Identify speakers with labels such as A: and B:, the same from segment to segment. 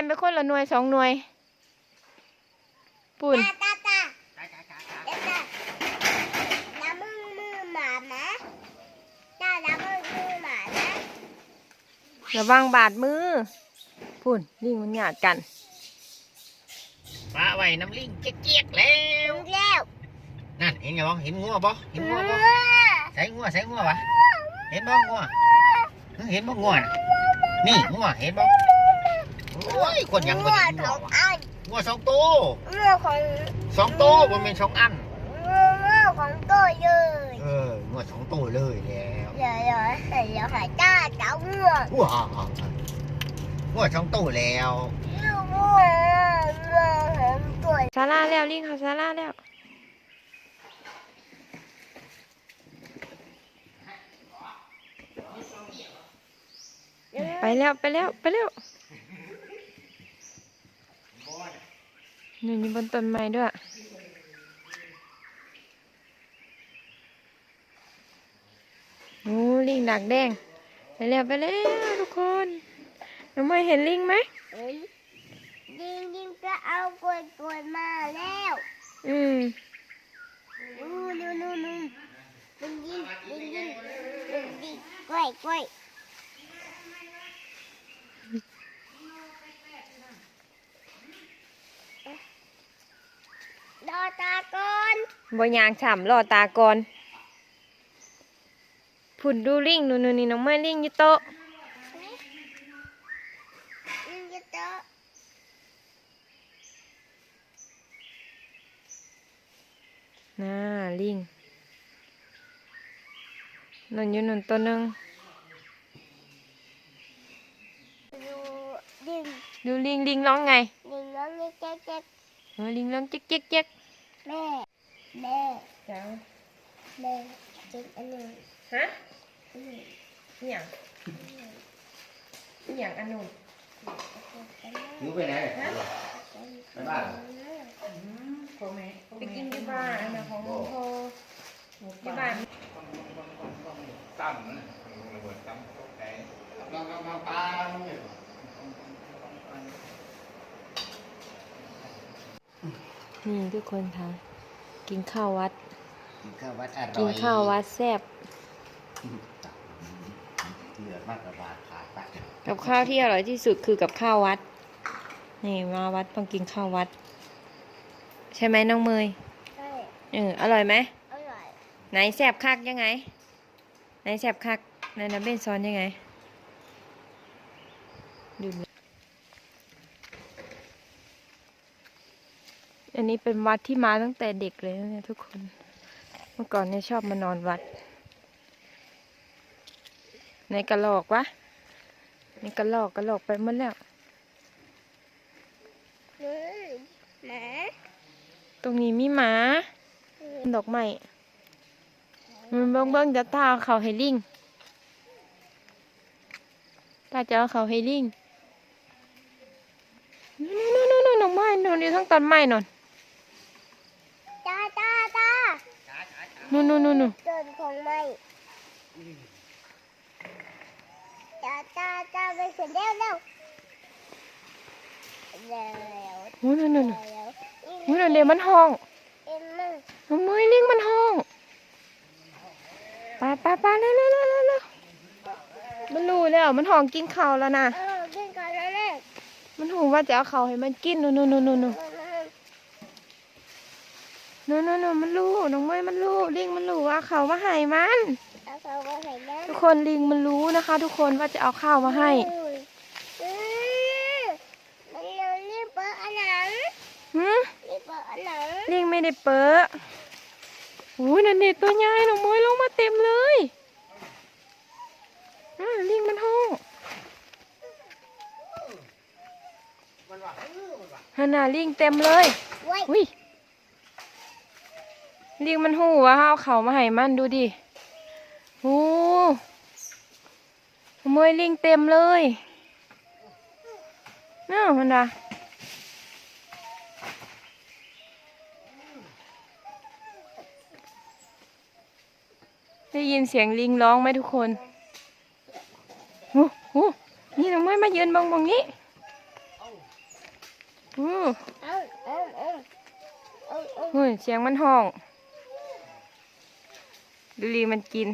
A: นไปคนละหน่วยสองหน่วยปุ่น
B: ตาตาตา
C: จ้าจ้าจ้าจ้า
B: เด็กตาน้ำมือมือหมานะตาน้ำมือมือหมานะ
A: ระวังบาดมือปุ่นลิงมันหยาดกัน
C: มาไว้น้ำลิงเจ๊กๆแล้ว
B: ถึงแล้ว
C: นั่นเห็นไงบ่เห็นงัวบ่เห็นงัวบ่ใส่งัวใส่งัววะเห็นบ่งัวเห็นบ่งัวน่ะนี่งัวเห็นบ่ โอ้ยคนยังบ่
B: งัว
C: ได้
B: ข
C: งัว
B: อง
C: วะ
B: อัน
C: งัวสองตัว
B: งัวของ
C: สองตัวบ่แม่นสองอัน
B: งัวของตัวเลย
C: เอองัวสองตัวเลยแล้ว
B: เดี๋ยวเดี๋ยวเดี๋ยวหายตาเจ้างัว
C: ว้าวงัวสองตัวแล้ว
B: งัวงัวของตัว
A: ซาร่าแล้วลิงเขาซาร่าแล้วไปแล้วไปแล้วไปแล้ว นี่นี่บนต้นไม้ด้วย โอ้ลิงดักแดง ไปแล้วไปแล้วทุกคนน้องไม่เห็นลิงไหม
B: เอ้ยยิงยิงก็เอากล้วยกล้วยมาแล้ว
A: อืม
B: นู่นนู่นนู่นนู่นยิงยิงยิงยิงยิงยิงกล้วยกล้วยรอตาก่อน
A: บยางฉ่ำรอตาก่อนผุดดูลิงนู่นนนี่น้องไม่ลิงอยู่โต๊ะ
B: ยิงจะเจอ
A: น่าลิงนั่นอยู่นั่นตัวหนึง
B: ดูยิง
A: ดูลิงลิงร้องไง
B: ยิงน้องนี่เจ๊กเจ๊ก
A: เออลิงร้องเจ๊กเจ๊กเจ๊ก
B: แม่ แม่
A: จ้า
B: แม่จิกอันนี้
A: ฮะ
B: อันนี้
A: อหย่างอหย่างอันนู้น
C: อยู่ไปไหนไปบ้าน
A: ไปกินที่บ้านอันนั้นของหลวงพ่อที่บ้าน
D: ตั้มนะระเบิดตั้มตกใจ
C: กำลังมาปลาเนี่ย
A: นี่ทุกคนค่ะ กินข้าววัด
C: กินข้าววัดอร่อย
A: กินข้าววัดแซ่บ
C: เหลือมากกว่าบาทขาดไป
A: กับข้าวที่อร่อยที่สุดคือกับข้าววัด นี่มาวัดต้องกินข้าววัด ใช่ไหมน้องเมย
B: ใช่
A: เอออร่อยไหม
B: อร่อย
A: ไหนแซ่บคักยังไง ไหนแซ่บคักไหนนับเบนซ้อนยังไงดูเลย อันนี้เป็นวัดที่มาตั้งแต่เด็กเลยนะทุกคน เมื่อก่อนเนี่ยชอบมานอนวัด ในกระโหลกวะในกระโหลกกระโหลกไปหมดแล้ว
B: หมา
A: ตรงนี้มีหมาดอกไม้มันเบิ้งเบิ้งจะตาเอาเขาให้ลิงตาจะเอาเขาให้ลิงนู่นนู่นนู่นดอกไม้นู่นอยู่ทั้งต้นไม้นู่น
B: ตาตาตา
A: นู่นนู่นนู่นนู่น
B: ต้นของไม้ตาตาตาไปเสร็จแล้วแล้วแล้ว
A: นู่นนู่นนู่น
B: แล้ว
A: นู่นนู่นเดี๋ยวมันห้อง
B: เอ็มมึง
A: น้องเมยลิงมันห้องไปไปไปเร็วเร็วเร็วเร็วเร็วมันรู้แล้วมันห้องกินข้าวแล้วนะ
B: เออกินก่อนแล้วเลย
A: มันหูว่าจะเอาข้าวให้มันกินนู่นนู่นนู่นนู่น นู่นนู่นนู่นนู่นมันรู้น้องเมยมันรู้ลิงมันรู้ว่าเขามาให้มัน
B: เอาเขาไปใส่น้
A: ทุกคนลิงมันรู้นะคะ ทุกคนว่าจะเอาข้าวมาให้ำ
B: อืมมันเลยรีบเปิดอันหนัง
A: หืม
B: รีบเปิดอันหนัง
A: ลิงไม่ได้เปิดอู้นั่นเด็ตัวใหญ่น้องเมยลงมาเต็มเลยอ่าลิงมันห้องฮานาลิงเต็มเลย
B: เว้ย
A: อุ้ย ลิงมันหูว่าเอาเขามาให้มันดูดิโอ้เมยลิงเต็มเลยน่ามันดาได้ยินเสียงลิงร้องไหมทุกคนโอ้โหนี่น้องไม้มายืนบงบงนี้อู้
B: เอาเอาเอาเอาเอา
A: หูเสียงมันห้อง ดูลีมันกิน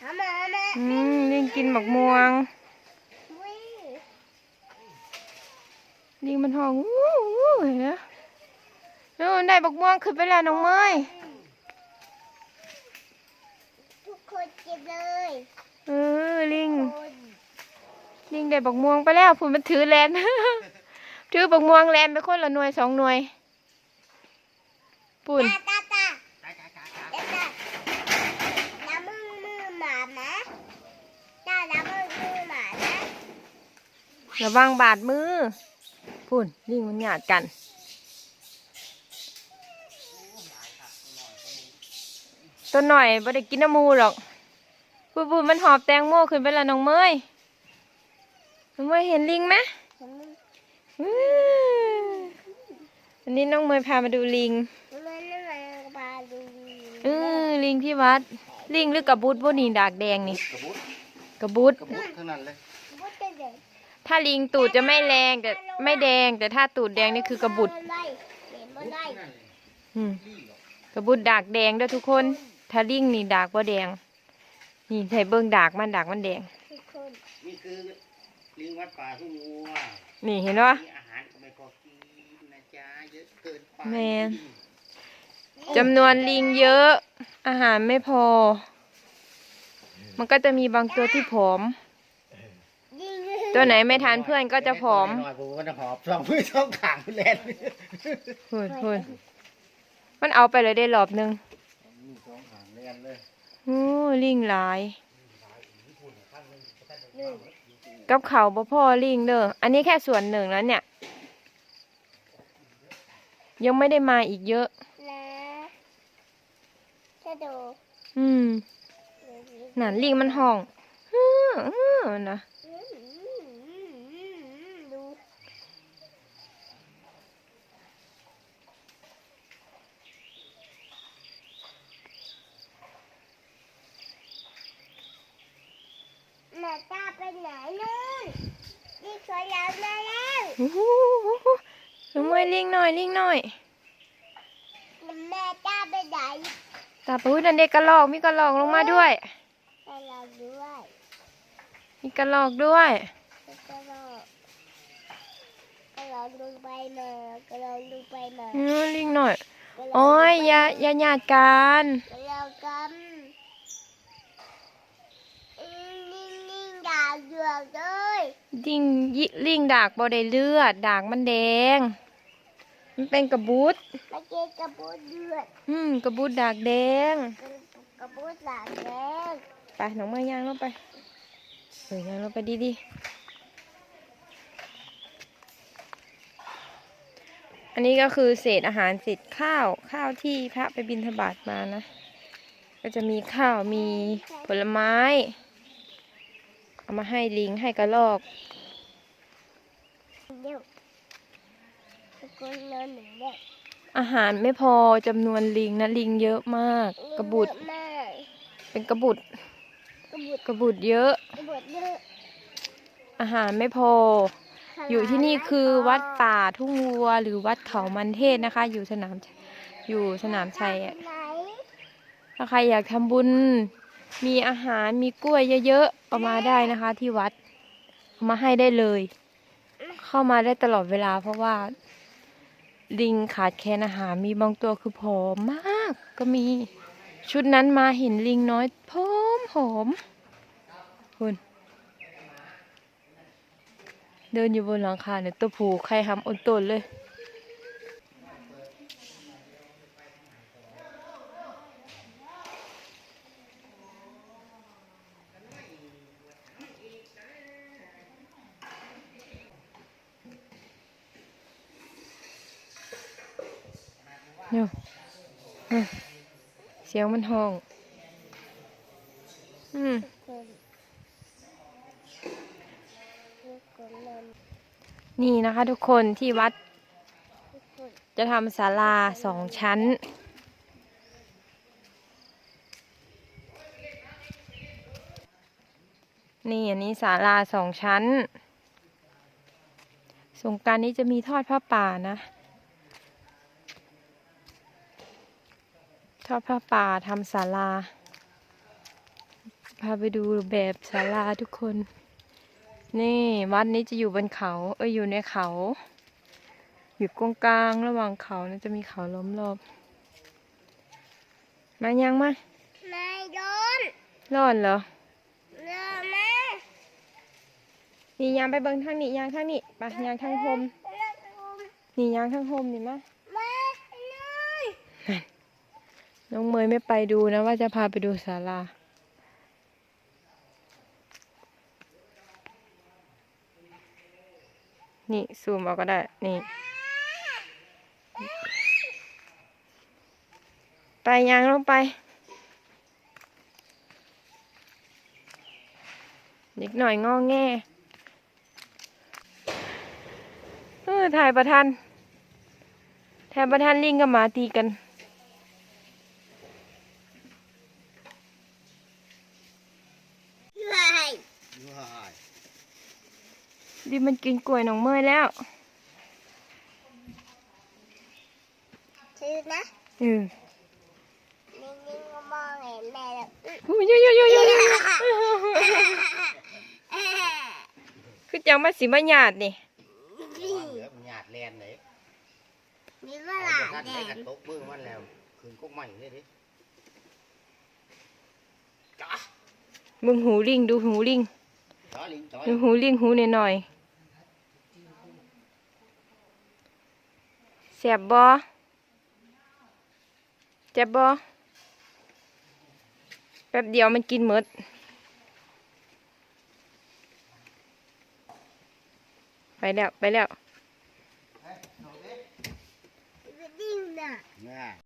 B: หามาแม่
A: อืมลิงกินหมักม่วง
B: วิ่ง
A: ลิงมันห้องอู้อู้เห็นไหมนู่นได้บักม่วงขึ้นไปแล้วน้องเมย
B: ทุกคนเก็บเลย
A: เออลิง
B: คน
A: ลิงได้บักม่วงไปแล้วผุนมันถือแลน ถือบักม่วงแลนไปคนละหน่วยสองหน่วย ปุ่น
B: ตาตาตาตาตาน้ำมือมือหมานะตาน้ำมือมือหมานะ
A: ระวังบาดมือปุ่นลิงมันหยาดกันตัวหน่อยบ่ได้กินน้ำมูหรอกปุ่นปุ่นมันหอบแตงโมขึ้นไปแล้วน้องเมยน้องเมยเห็นลิงไหม
B: เห็นไหม
A: อื้อวันนี้น้องเมยพามาดูลิง
B: มันมันมันปลาดู
A: เออ ลิงที่วัด ลิงหรือกระบุดบ่นี่ดากแดงนี่
C: กระบุด
A: กระบุด
C: กระบุดเท่านั้นเลย
B: บุตรเด็ก
A: ถ้าลิงตูดจะไม่แรงแต่ไม่แดง แต่ถ้าตูดแดงนี่คือกระบุด
B: เห็นบ่ได้
A: อืมกระบุดดากแดงเด้วยทุกคน ถ้าลิงนี่ดากบ่แดง นี่ใส่เบิ่งดากมันดากมันแดง
B: ทุกคน
C: นี่คือลิงวัดป่าทุ่งวัว
A: นี่เห็นปะ
C: มีอาหารก็ไม่พอกินนะจ๊ะเยอะเกินไป
A: แม่น จำนวนลิงเยอะ อาหารไม่พอ มันก็จะมีบางตัวที่ผอม
B: ยิง
A: ตัวไหนไม่ทานเพื่อนก็จะผอม
C: หน่อยผมก็จะหอบสองมือสองขางแลน
A: พูดพูดมันเอาไปเลยได้รอบหนึง
C: มือสองขางแลนเลย
A: โอ้ลิงหลายกับเขาวบ่พ่อลิงเด้อ อันนี้แค่ส่วนหนึ่งแล้วเนี่ย ยังไม่ได้มาอีกเยอะ
B: นะ จะดู
A: อืมนั่นลิงมันห้องอื้ออื้อนะ
B: ดูหน้าตาไปไหนนู่นนี่สวยแล้วมาแล้ว
A: โอ้โหลงมาลิงหน่อยลิงหน่อย
B: แม่ตาไปไหน
A: ตาปูนันเด็กกระลอกมีกระลอกลงมาด้วย
B: ไปเราด้วย
A: มีกระลอกด้วย
B: ก็เราก็เราลงไปมาก็เราลงไปมา
A: อือลิงหน่อยโอ้ยอย่าอย่าหยาดกัน
B: ก็เรากำนิ่งนิ่งดาวเดือดเลย
A: ลิงยิลิงดากบ่ได้เลือดดากมันแดง มันเป็นกระบุด
B: ไปเก็บกระปุกเดือด
A: อืมกระบุดดากแดง
B: กระปุกสามแดง
A: ไปน้องมายางลงไปเออยางลงไปดีๆอันนี้ก็คือเศษอาหารเศษข้าวข้าวที่พระไปบิณฑบาตมานะ ก็จะมีข้าวมีผลไม้ เอามาให้ลิงให้กระรอก
B: เดี๋ยวทุก คนนอนหนึ่งเด็ก
A: อาหารไม่พอจำนวนลิงนะลิงเยอะมาก กระบุด
B: เยอะมาก
A: เป็นกระบุด
B: กระบุด
A: กระบุดเยอะ
B: กระบุดเยอะ
A: อาหารไม่พอ อยู่ที่นี่คือวัดป่าทุ่งวัวหรือวัดเขามันเทศนะคะ อยู่สนามอยู่สนามชัยอะ
B: ไหน
A: ถ้าใครอยากทำบุญ มีอาหารมีกล้วยเยอะๆเอามาได้นะคะ ที่วัดเอามาให้ได้เลย เข้ามาได้ตลอดเวลาเพราะว่า ลิงขาดแคลนอาหารมีบางตัวคือผอมมากก็มีชุดนั้นมาเห็นลิงน้อยผอมผอมคุณเดินอยู่บนหลังคาเนี่ยตัวผูใครทำอดตนเลย เนี่ยเซียเสียงมันห้อง อืม
B: คนทุกคนนอน
A: นี่นะคะทุกคนที่วัด จะทำศาลาสองชั้น นี่อันนี้ศาลาสองชั้น สงการนี้จะมีทอดผ้าป่านะ ทอดผ้าป่าทำศาลา พาไปดูแบบศาลาทุกคน นี่วัดนี้จะอยู่บนเขา เอ้ยอยู่ในเขา อยู่กงกลางระหว่างเขานะจะมีเขาล้อมรอบ มายังมา
B: ไม่โดน
A: ร้อนเหรอ
B: เรือมา
A: นี่ยางไปเบิ่งทางนี้ยางทางนี้ไปยางทางโฮม
B: เรืออุ้ม
A: นี่ยางทางโฮมนี่มา
B: มาเลย
A: น้องเมยไม่ไปดูนะว่าจะพาไปดูศาลา นี่ซูมเอาก็ได้ นี่ ไปยางลงไป นิดหน่อยงอแงเออถ่ายประทันถ่ายประทันลิงกับหมาตีกัน
B: เลย
A: ดิมันกินกล้วยน้องเมยแล้ว
B: ชื่อนะ
A: เออ
B: นิ่งๆก็มองเห็นแม่แล้ว
A: หูยยยยยคือจังมาสิมาหยาดนี่
C: เหลือมันหยาดแลนเลย
B: มีเว
C: เอา
B: ลา
C: บ่ทัน
B: แด
C: ได้
B: ง
C: กระตกเบื้องมันแล้วคืนกกใหม่เลยดิจ้า
A: มึงหูลิงดูหูลิง
C: จ้าลิงจ้อย
A: ดูหูลิงหูหน่อย ๆแสบบ่เจ็บบ่แป๊บเดียวมันกินหมดไปแล้วไปแล้ว
B: ดิ้งน่ะ
C: เนี่ย